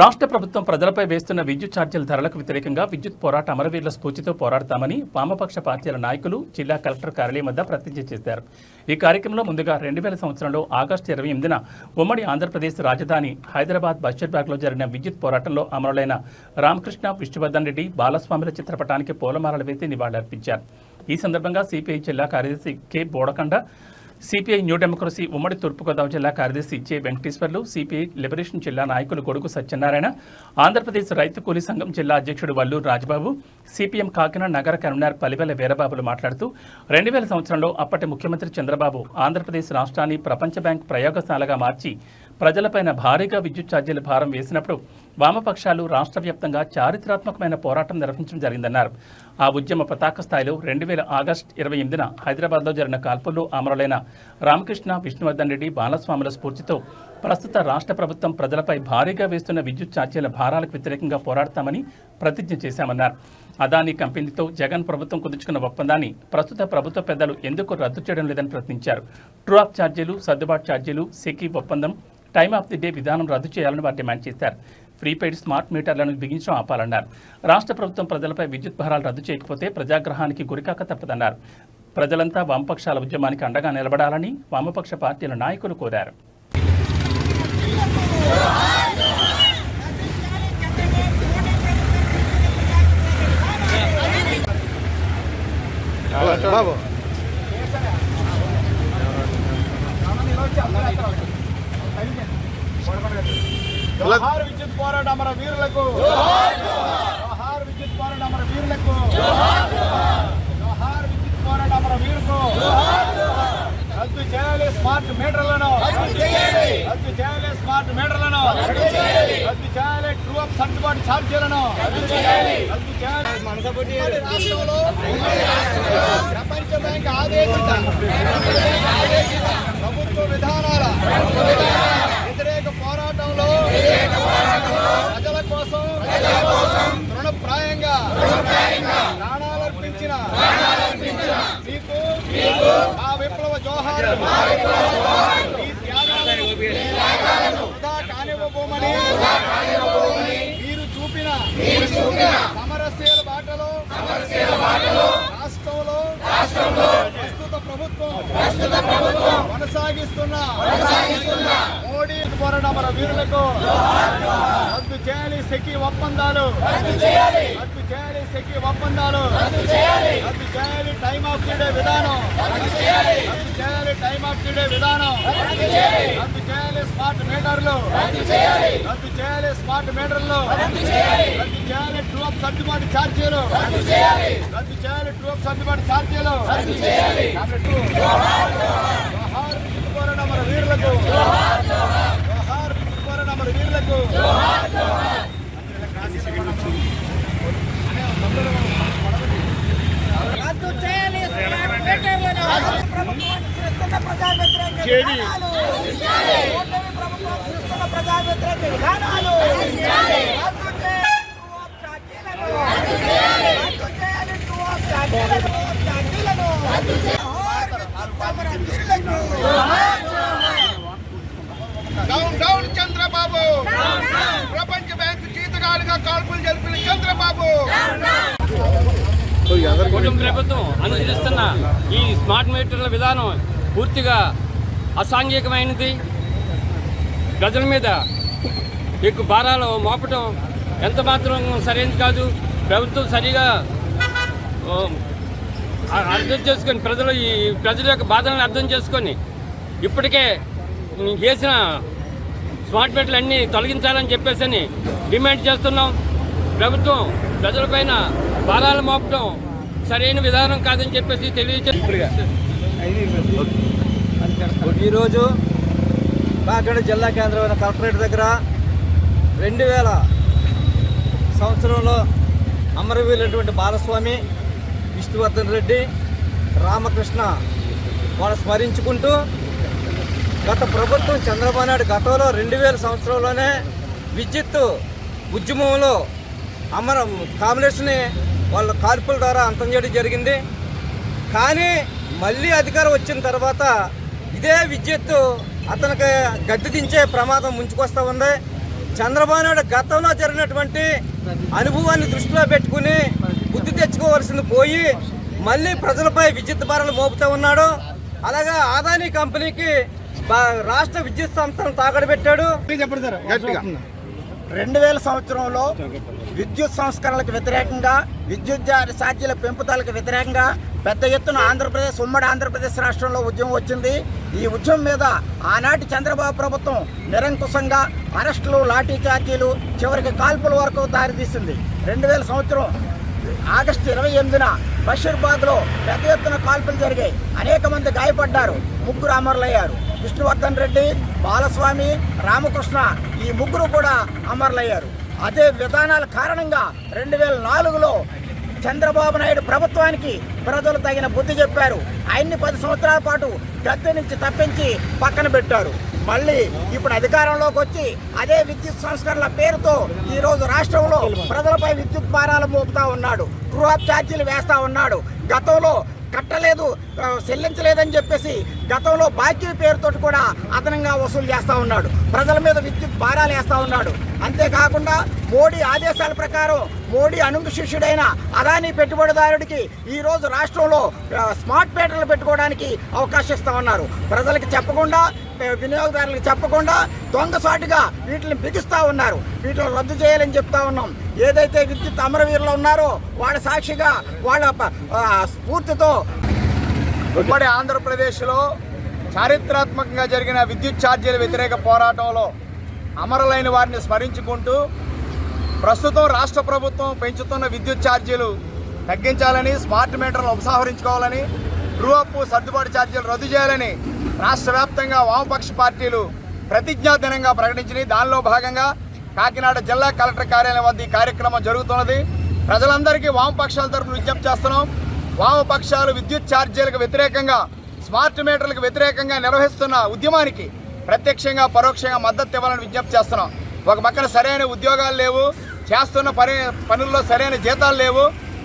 రాష్ట్ర ప్రభుత్వం ప్రజలపై వేస్తున్న విద్యుత్ ఛార్జీల ధరలకు వ్యతిరేకంగా విద్యుత్ పోరాట అమరవీరుల స్ఫూర్తితో పోరాడతామని వామపక్ష పార్టీల నాయకులు జిల్లా కలెక్టర్ కార్యాలయం వద్ద ప్రతిజ్ఞ చేశారు. ఈ కార్యక్రమంలో ముందుగా రెండు వేల సంవత్సరంలో ఆగస్టు ఇరవై ఎనిమిదిన ఉమ్మడి ఆంధ్రప్రదేశ్ రాజధాని హైదరాబాద్ బషీర్బాగ్లో జరిగిన విద్యుత్ పోరాటంలో అమరులైన రామకృష్ణ విష్ణువర్ధన్ రెడ్డి బాలస్వాముల చిత్రపటానికి పూలమాలలు వేసి నివాళులర్పించారు. ఈ సందర్భంగా సిపిఐ జిల్లా కార్యదర్శి K Bodakanda CPI new democracy ఉమ్మడి తూర్పుగోదావరి జిల్లా కార్యదర్శి జె వెంకటేశ్వర్లు సిపిఐ లిబరేషన్ జిల్లా నాయకులు కొడుకు సత్యనారాయణ ఆంధ్రప్రదేశ్ రైతు కూలీ సంఘం జిల్లా అధ్యక్షుడు వల్లూరు రాజబాబు సిపిఎం కాకినాడ నగర కన్వీనర్ పలివెల వీరబాబులు మాట్లాడుతూ రెండు వేల సంవత్సరంలో అప్పటి ముఖ్యమంత్రి చంద్రబాబు ఆంధ్రప్రదేశ్ రాష్ట్రాన్ని ప్రపంచ బ్యాంక్ ప్రయోగశాలగా మార్చి ప్రజలపైన భారీగా విద్యుత్ ఛార్జీల భారం వేసినప్పుడు వామపక్షాలు రాష్ట్ర వ్యాప్తంగా చారిత్రాత్మకమైన పోరాటం నిర్వహించడం జరిగిందన్నారు. ఆ ఉద్యమ పతాక స్థాయిలో రెండు వేల ఆగస్టు ఇరవై ఎనిమిదిన హైదరాబాద్లో జరిగిన కాల్పుల్లో అమరులైన రామకృష్ణ విష్ణువర్ధన్ రెడ్డి బాలస్వాముల స్ఫూర్తితో ప్రస్తుత రాష్ట్ర ప్రభుత్వం ప్రజలపై భారీగా వేస్తున్న విద్యుత్ ఛార్జీల భారాలకు వ్యతిరేకంగా పోరాడతామని ప్రతిజ్ఞ చేశామన్నారు. అదానీ కంపెనీతో జగన్ ప్రభుత్వం కుదుర్చుకున్న ఒప్పందాన్ని ప్రస్తుత ప్రభుత్వ పెద్దలు ఎందుకు రద్దు చేయడం లేదని ప్రశ్నించారు. ట్రూ ఆఫ్ ఛార్జీలు సర్దుబాటు ఛార్జీలు సెకీ ఒప్పందం టైమ్ ఆఫ్ ది డే విధానం రద్దు చేయాలని వారు డిమాండ్ చేశారు. ప్రీపెయిడ్ స్మార్ట్ మీటర్లను బిగించడం ఆపాలన్నారు. రాష్ట్ర ప్రభుత్వం ప్రజలపై విద్యుత్ భారాలు రద్దు చేయకపోతే ప్రజాగ్రహానికి గురికాక తప్పదన్నారు. ప్రజలంతా వామపక్షాల ఉద్యమానికి అండగా నిలబడాలని వామపక్ష పార్టీల నాయకులు కోరారు. బాబు. జోహార్ విద్యుత్ పోరాట అమర వీరులకు. జోహార్ విద్యుత్ పోరాట అమర వీరులకు. జోహార్ విద్యుత్ పోరాట అమర వీరుకు రద్దు చేయాలి స్మార్ట్ మీటర్లను. రద్దు చేయాలి. స్మార్ట్ మీటర్లను. రద్దు చేయాలి. ట్రూ అప్ సర్దుబాటు ఛార్జీలను. రద్దు చేయాలి. ప్రపంచ బ్యాంక్ ఆదేశిత. ప్రభుత్వ విధానాల. ప్రజల కోసం తృణప్రాయంగా ప్రాణాలర్పించిన మీకు ఆ విప్లవ జోహార్ ఈ త్యాగాలను వృధా కానివ్వబోమని మీరు చూపిన బాటలో ప్రస్తుత ప్రభుత్వం కొనసాగిస్తున్న మోడీ పోరాట మన వీరులకు రద్దు చేయాలి సెకి ఒప్పందాలు. రద్దు చేయాలి. సెకి ఒప్పందాలు. రద్దు చేయాలి. టైమ్ ఆఫ్ డే విధానం. రద్దు చేయాలి. టైమ్ ఆఫ్ డే విధానం. రద్దు చేయాలి. స్మార్ట్ మీటర్లు రద్దు చేయాలి. స్మార్ట్ మీటర్లు రద్దు చేయాలి. ట్రూ అప్ సర్దుబాటు ఛార్జీలు రద్దు చేయాలి. సర్దుబాటు ఛార్జీలు రద్దు చేయాలి. మన వీరులకు. పోరాట మన వీరులకు. రద్దు చేయాలి. ప్రజా వ్యతిరేక విధానాలు. ప్రజా వ్యతిరేక విధానాలు. డౌన్ డౌన్ చంద్రబాబు ప్రపంచ బ్యాంకు జీతగాడిగా కాల్పులు జరిపిన చంద్రబాబు. కుటుంబ ప్రభుత్వం అనుసరిస్తున్న ఈ స్మార్ట్ మీటర్ల విధానం పూర్తిగా అసాంఘికమైనది. ప్రజల మీద ఎక్కువ భారాలు మోపటం ఎంత మాత్రం సరైనది కాదు. ప్రభుత్వం సరిగా అర్థం చేసుకొని ప్రజలు ఈ ప్రజల యొక్క బాధలను అర్థం చేసుకొని ఇప్పటికే చేసిన స్మార్ట్ మీటర్లు అన్నీ తొలగించాలని చెప్పేసి అని డిమాండ్ చేస్తున్నాం. ప్రభుత్వం ప్రజలపైన భారాలు మోపటం సరైన విధానం కాదని చెప్పేసి తెలియజేస్తున్నా ఈరోజు కాకినాడ జిల్లా కేంద్రమైన కలెక్టరేట్ దగ్గర రెండు వేల సంవత్సరంలో అమరవీలటువంటి బాలస్వామి విష్ణువర్ధన్ రెడ్డి రామకృష్ణ వాళ్ళు స్మరించుకుంటూ గత ప్రభుత్వం చంద్రబాబు నాయుడు గతంలో రెండు వేల సంవత్సరంలోనే విద్యుత్ ఉద్యమంలో అమర కాంబినేషన్ని వాళ్ళ కాల్పుల ద్వారా అంతం చేయడం జరిగింది. కానీ మళ్ళీ అధికారం వచ్చిన తర్వాత ఇదే విద్యుత్ అతనికి గద్దె దించే ప్రమాదం ముంచుకొస్తూ ఉంది. చంద్రబాబు నాయుడు గతంలో జరిగినటువంటి అనుభవాన్ని దృష్టిలో పెట్టుకుని బుద్ధి తెచ్చుకోవాల్సింది పోయి మళ్ళీ ప్రజలపై విద్యుత్ భారాలు మోపుతూ ఉన్నాడు. అలాగే ఆదాని కంపెనీకి రాష్ట్ర విద్యుత్ సంస్థలను తాకడ పెట్టాడు రెండు వేల సంవత్సరంలో విద్యుత్ సంస్కరణలకు వ్యతిరేకంగా విద్యుత్ జా- ఛార్జీల పెంపుదలకు వ్యతిరేకంగా పెద్ద ఎత్తున ఆంధ్రప్రదేశ్ ఉమ్మడి ఆంధ్రప్రదేశ్ రాష్ట్రంలో ఉద్యమం వచ్చింది. ఈ ఉద్యమం మీద ఆనాటి చంద్రబాబు ప్రభుత్వం నిరంకుశంగా అరెస్టులు లాఠీ ఛార్జీలు చివరికి కాల్పుల వరకు దారితీసింది. రెండు వేల సంవత్సరం ఆగస్టు ఇరవై ఎనిమిదిన బషీర్బాగ్లో పెద్ద ఎత్తున కాల్పులు జరిగాయి. అనేక మంది గాయపడ్డారు. ముగ్గురు అమరులయ్యారు. విష్ణువర్ధన్ రెడ్డి బాలస్వామి రామకృష్ణ ఈ ముగ్గురు కూడా అమరులయ్యారు. అదే విధానాల కారణంగా రెండు వేల నాలుగులో చంద్రబాబు నాయుడు ప్రభుత్వానికి ప్రజలు తగిన బుద్ధి చెప్పారు. ఆయన్ని పది సంవత్సరాల పాటు గద్దె నుంచి తప్పించి పక్కన పెట్టారు. మళ్ళీ ఇప్పుడు అధికారంలోకి వచ్చి అదే విద్యుత్ సంస్కరణల పేరుతో ఈరోజు రాష్ట్రంలో ప్రజలపై విద్యుత్ భారాలు మోపుతా ఉన్నాడు. గృహ ఛార్జీలు వేస్తా ఉన్నాడు. గతంలో కట్టలేదు చెల్లించలేదని చెప్పేసి గతంలో బాకీ పేరుతోటి కూడా అదనంగా వసూలు చేస్తూ ఉన్నాడు. ప్రజల మీద విద్యుత్ భారాలు వేస్తూ ఉన్నాడు. అంతేకాకుండా మోడీ ఆదేశాల ప్రకారం మోడీ అనుంగు శిష్యుడైన అదానీ పెట్టుబడిదారుడికి ఈ రోజు రాష్ట్రంలో స్మార్ట్ మీటర్లు పెట్టుకోవడానికి అవకాశం ఇస్తా ఉన్నారు. ప్రజలకు చెప్పకుండా వినియోగదారులకు చెప్పకుండా దొంగసాటుగా వీటిని బిగిస్తూ ఉన్నారు. వీటిని రద్దు చేయాలని చెప్తా ఉన్నాం. ఏదైతే విద్యుత్ అమరవీరులు ఉన్నారో వాళ్ళ సాక్షిగా వాళ్ళ స్ఫూర్తితో ఉమ్మడి ఆంధ్రప్రదేశ్లో చారిత్రాత్మకంగా జరిగిన విద్యుత్ ఛార్జీల వ్యతిరేక పోరాటంలో అమరులైన వారిని స్మరించుకుంటూ ప్రస్తుతం రాష్ట్ర ప్రభుత్వం పెంచుతున్న విద్యుత్ ఛార్జీలు తగ్గించాలని స్మార్ట్ మీటర్లు ఉపసంహరించుకోవాలని ట్రూఅప్ సర్దుబాటు ఛార్జీలు రద్దు చేయాలని రాష్ట్ర వ్యాప్తంగా వామపక్ష పార్టీలు ప్రతిజ్ఞా దినంగా ప్రకటించినాయి. దానిలో భాగంగా కాకినాడ జిల్లా కలెక్టర్ కార్యాలయం వద్ద ఈ కార్యక్రమం జరుగుతున్నది. ప్రజలందరికీ వామపక్షాల తరపున విజ్ఞప్తి చేస్తున్నాం. వామపక్షాలు విద్యుత్ ఛార్జీలకు వ్యతిరేకంగా స్మార్ట్ మీటర్లకు వ్యతిరేకంగా నిర్వహిస్తున్న ఉద్యమానికి ప్రత్యక్షంగా పరోక్షంగా మద్దతు ఇవ్వాలని విజ్ఞప్తి చేస్తున్నాం. ఒక పక్కన సరైన ఉద్యోగాలు లేవు చేస్తున్న పని పనుల్లో సరైన జీతాలు లేవు.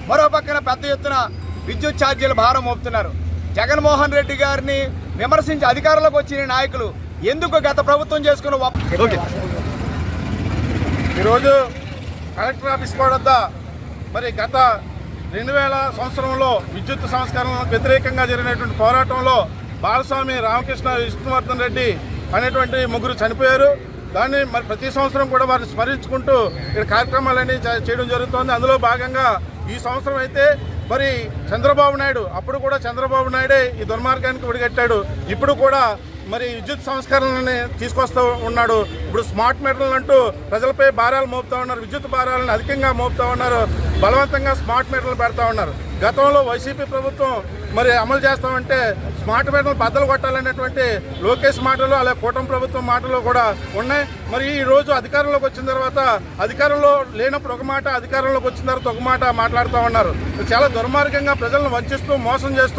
మరో పక్కన పెద్ద ఎత్తున విద్యుత్ ఛార్జీలు భారం మోపుతున్నారు. జగన్మోహన్ రెడ్డి గారిని విమర్శించి అధికారంలోకి వచ్చిన నాయకులు ఎందుకు గత ప్రభుత్వం చేసుకున్న ఈరోజు కలెక్టర్ ఆఫీస్ వద్ద మరి గత రెండు వేల సంవత్సరంలో విద్యుత్ సంస్కరణలకు వ్యతిరేకంగా జరిగినటువంటి పోరాటంలో బాలస్వామి రామకృష్ణ విష్ణువర్ధన్ రెడ్డి అనేటువంటి ముగ్గురు చనిపోయారు. దాన్ని మరి ప్రతి సంవత్సరం కూడా వారిని స్మరించుకుంటూ ఇక్కడ కార్యక్రమాలన్నీ చేయడం జరుగుతోంది. అందులో భాగంగా ఈ సంవత్సరం అయితే మరి చంద్రబాబు నాయుడు అప్పుడు కూడా చంద్రబాబు నాయుడే ఈ దుర్మార్గానికి ఒడిగట్టాడు. ఇప్పుడు కూడా మరి విద్యుత్ సంస్కరణలని తీసుకొస్తూ ఉన్నాడు. ఇప్పుడు స్మార్ట్ మీటర్లు అంటూ ప్రజలపై భారాలు మోపుతా ఉన్నారు విద్యుత్ భారాలను అధికంగా మోపుతా ఉన్నారు. బలవంతంగా స్మార్ట్ మీటర్లు పెడతా ఉన్నారు. గతంలో వైసీపీ ప్రభుత్వం మరి అమలు చేస్తామంటే స్మార్ట్ మీటర్లు బద్దలు కొట్టాలనేటువంటి లోకేష్ మాటలు అలాగే కూటమి ప్రభుత్వం మాటలు కూడా ఉన్నాయి. మరి ఈ రోజు అధికారంలోకి వచ్చిన తర్వాత అధికారంలో లేనప్పుడు ఒక మాట అధికారంలోకి వచ్చిన తర్వాత ఒక మాట మాట్లాడుతూ ఉన్నారు. చాలా దుర్మార్గంగా ప్రజలను వంచిస్తూ మోసం చేస్తూ